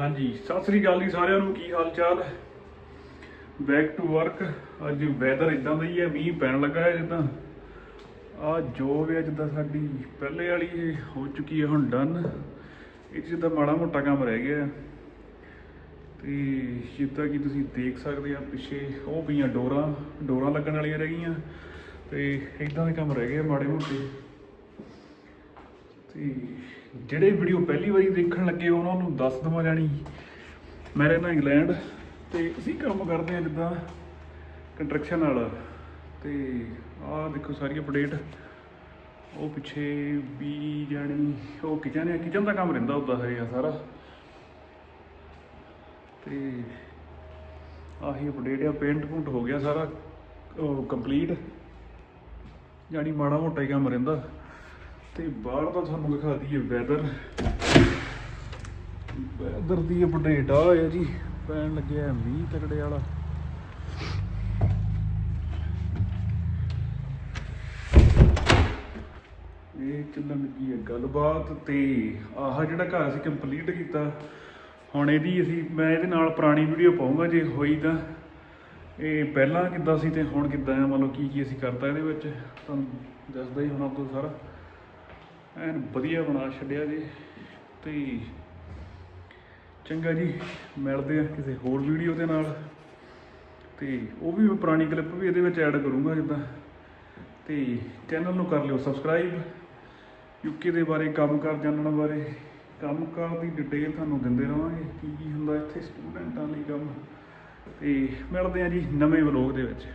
ਹਾਂਜੀ, ਸਤਿ ਸ੍ਰੀ ਅਕਾਲ ਜੀ ਸਾਰਿਆਂ ਨੂੰ, ਕੀ ਹਾਲ ਚਾਲ ਬੈਕ ਟੂ ਵਰਕ ਅੱਜ ਵੈਦਰ ਇਦਾਂ ਦਾ ਹੀ ਹੈ, ਮੀਂਹ ਪੈਣ ਲੱਗਾ ਹੈ ਜਿੱਦਾਂ। ਆ ਜੋ ਵੀ ਅੱਜ ਦਾ ਸਾਡੀ ਪਹਿਲੇ ਵਾਲੀ ਇਹ ਹੋ ਚੁੱਕੀ ਹੈ ਹੁਣ ਡਨ ਇਹ 'ਚ ਜਿੱਦਾਂ ਮਾੜਾ ਮੋਟਾ ਕੰਮ ਰਹਿ ਗਿਆ। ਹੈ। ਤੇ ਜਿੱਦਾਂ ਕਿ ਤੁਸੀਂ ਦੇਖ ਸਕਦੇ ਆ, ਪਿੱਛੇ ਉਹ ਪਈਆਂ ਡੋਰਾਂ ਡੋਰਾਂ ਲੱਗਣ ਵਾਲੀਆਂ ਰਹਿ ਗਈਆਂ। ਤੇ ਇਦਾਂ ਦੇ ਕੰਮ ਰਹਿ ਗਏ ਮਾੜੇ ਮੋਟੇ। ਤੇ ਜਿਹੜੇ ਵੀਡੀਓ ਪਹਿਲੀ ਵਾਰੀ ਦੇਖਣ ਲੱਗੇ ਉਹਨਾਂ ਨੂੰ ਦੱਸ ਦਵਾਂ ਜਾਣੀ। ਮੈਂ ਰਹਿਣਾ ਇੰਗਲੈਂਡ ਤੇ ਅਸੀਂ ਕੰਮ ਕਰਦੇ ਹਾਂ ਜਿੱਦਾਂ ਕੰਸਟਰਕਸ਼ਨ ਵਾਲਾ। ਤੇ ਆਹ ਦੇਖੋ ਸਾਰੀ ਅਪਡੇਟ ਉਹ ਪਿੱਛੇ ਵੀ ਜਾਣੀ, ਉਹ ਕਿਚਨ ਹੈ ਕਿਚਨ ਦਾ ਕੰਮ ਰਹਿੰਦਾ ਉਦਾਂ ਹੈ ਸਾਰਾ। ਤੇ ਆਹੀ ਅਪਡੇਟ ਆ ਪੇਂਟ ਪੂੰਟ ਹੋ ਗਿਆ ਸਾਰਾ ਕੰਪਲੀਟ ਜਾਣੀ ਮਾੜਾ ਮੋਟਾ ਹੀ ਕੰਮ ਰਹਿੰਦਾ। ਤੇ ਬਾਹਰ ਦਾ ਤੁਹਾਨੂੰ ਦਿਖਾ ਦਈਏ ਵੈਦਰ ਵੈਦਰ ਦੀ ਅਪਡੇਟ ਆ ਹੋਇਆ ਜੀ, ਪੈਣ ਲੱਗਿਆ ਮੀਂਹ ਤਕੜੇ ਵਾਲਾ। ਇਹ ਚੱਲਣ ਲੱਗੀ ਹੈ ਗੱਲਬਾਤ ਤੇ ਆਹ ਜਿਹੜਾ ਘਰ ਅਸੀਂ ਕੰਪਲੀਟ ਕੀਤਾ, ਹੁਣ ਇਹਦੀ ਅਸੀਂ, ਮੈਂ ਇਹਦੇ ਨਾਲ ਪੁਰਾਣੀ ਵੀਡੀਓ ਪਾਉਂਗਾ ਜੇ ਹੋਈ ਤਾਂ। ਇਹ ਪਹਿਲਾਂ ਕਿੱਦਾਂ ਸੀ ਤੇ ਹੁਣ ਕਿੱਦਾਂ ਆ ਮਤਲਬ ਕੀ ਕੀ ਅਸੀਂ ਕਰਤਾ ਇਹਦੇ ਵਿੱਚ। ਤੁਹਾਨੂੰ ਦੱਸਦਾ ਹੀ ਹੋਣਾ ਤੋਂ ਸਾਰਾ। ਐਨ ਵਧੀਆ ਬਣਾ ਛੱਡਿਆ ਜੀ। ਤੇ ਚੰਗਾ ਜੀ, ਮਿਲਦੇ ਆ ਕਿਸੇ ਹੋਰ ਵੀਡੀਓ ਦੇ ਨਾਲ। ਤੇ ਉਹ ਵੀ ਮੈਂ ਪੁਰਾਣੀ ਕਲਿੱਪ ਵੀ ਇਹਦੇ ਵਿੱਚ ਐਡ ਕਰੂੰਗਾ ਜਿੱਦਾਂ। ਤੇ ਚੈਨਲ ਨੂੰ ਕਰ ਲਿਓ ਸਬਸਕ੍ਰਾਈਬ ਯੂਕੇ ਦੇ ਬਾਰੇ, ਕੰਮਕਾਰ ਜਾਣਨ ਬਾਰੇ। ਕੰਮਕਾਰ ਦੀ ਡਿਟੇਲ ਤੁਹਾਨੂੰ ਦਿੰਦੇ ਰਵਾਂਗੇ ਕੀ ਕੀ ਹੁੰਦਾ ਇੱਥੇ ਸਟੂਡੈਂਟਾਂ ਲਈ ਕੰਮ। ਤੇ ਮਿਲਦੇ ਆ ਜੀ ਨਵੇਂ ਵਲੋਗ ਦੇ ਵਿੱਚ।